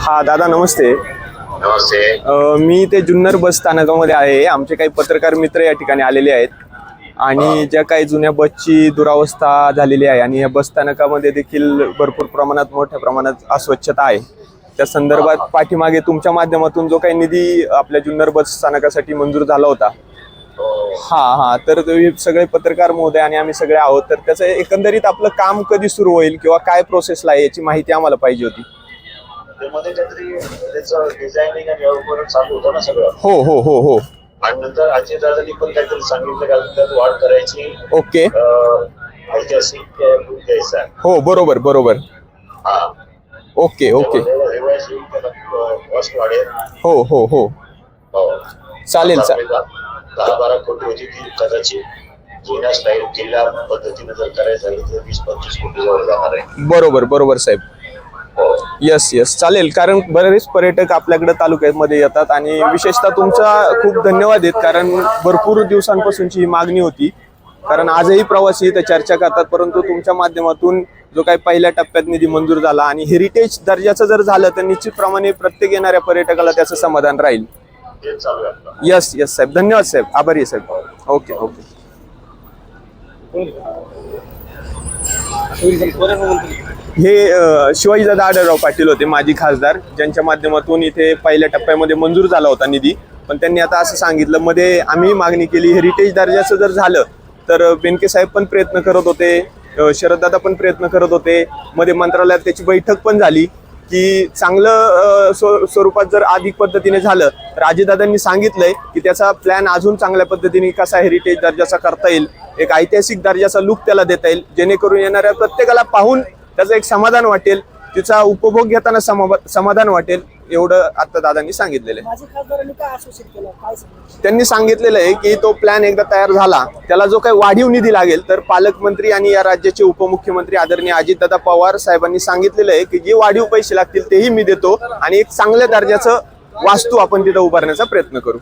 हा दादा नमस्ते. नमस्ते. मी ते जुन्नर बस स्थानकामध्ये आहे. आमचे काही पत्रकार मित्र या ठिकाणी आलेले आहेत. आणि ज्या काही जुन्या बसची दुरावस्था झालेली आहे आणि या बस स्थानकामध्ये देखील भरपूर प्रमाणात मोठ्या प्रमाणात अस्वच्छता आहे. त्या संदर्भात पाठीमागे तुमच्या माध्यमातून जो काही निधी आपल्या जुन्नर बस स्थानकासाठी मंजूर झाला होता. हा. हा तर तो हे सगळे पत्रकार महोदय आणि आम्ही सगळे आहोत. तर त्याचं एकंदरीत आपलं काम कधी सुरू होईल किंवा काय प्रोसेसला आहे याची माहिती आम्हाला पाहिजे होती. ते मध्ये काहीतरी त्याचं डिझायनिंग आणि व्यवहार चालू होतं ना सगळं. हो हो हो हो. आणि नंतर अजय दादांनी पण काहीतरी सांगितलं का त्यात वाढ करायची. ओके. अं, ऐतिहासिक अं, बुक द्यायचा हो बरोबर बरोबर. हा. Okay okay. त्याला, अं, वाढेल. हो हो हो. हो. चालेल आपली दहा दहा बारा कोटी होती ती कदाचित जुन्या स्टाईल किल्ला पद्धतीने जर करायचं झालं तर वीस पंचवीस कोटी जवळ जाणार आहे. बरोबर बरोबर साहेब. येस येस चालेल कारण बरेच पर्यटक आपल्याकडे तालुक्यामध्ये येतात आणि विशेषतः तुमचा खूप धन्यवाद आहेत कारण भरपूर दिवसांपासूनची ही मागणी होती. कारण आजही प्रवासी इथं चर्चा करतात परंतु तुमच्या माध्यमातून जो काही पहिल्या टप्प्यात निधी मंजूर झाला आणि हेरिटेज दर्जाचं जर झालं तर निश्चितप्रमाणे प्रत्येक येणाऱ्या पर्यटकाला त्याचं समाधान राहील. येस येस यस साहेब. धन्यवाद साहेब. आभारी साहेब. ओके ओके हे अ, शिवाजीदादा आढळराव पाटील होते माजी खासदार. ज्यांच्या माध्यमातून इथे पहिल्या टप्प्यामध्ये मंजूर झाला होता निधी. पण त्यांनी आता असं सांगितलं मध्ये आम्ही मागणी केली हेरिटेज दर्जाचं जर झालं तर बेनके साहेब पण प्रयत्न करत होते अ, शरददादा पण प्रयत्न करत होते. मध्ये मंत्रालयात त्याची बैठक पण झाली. की चांगलं स्व- स्वरूपात जर अधिक पद्धतीने झालं तर अजितदादांनी सांगितलंय की त्याचा प्लॅन अजून चांगल्या पद्धतीने कसा हेरिटेज दर्जाचा करता येईल एक ऐतिहासिक दर्जाचा लुक त्याला देता येईल जेणेकरून येणाऱ्या प्रत्येकाला पाहून त्याचं एक समाधान वाटेल. तिचा उपभोग घेताना समा- समाधान वाटेल एवढं आता दादांनी सांगितलेलं आहे. त्यांनी सांगितलेलं आहे की तो प्लॅन एकदा तयार झाला त्याला जो काही वाढीव निधी लागेल तर पालकमंत्री आणि या राज्याचे उपमुख्यमंत्री आदरणीय अजितदादा पवार साहेबांनी सांगितलेलं आहे की जे वाढीव पैसे लागतील तेही मी देतो आणि एक चांगल्या दर्जाचं वास्तू आपण तिथं उभारण्याचा प्रयत्न करू.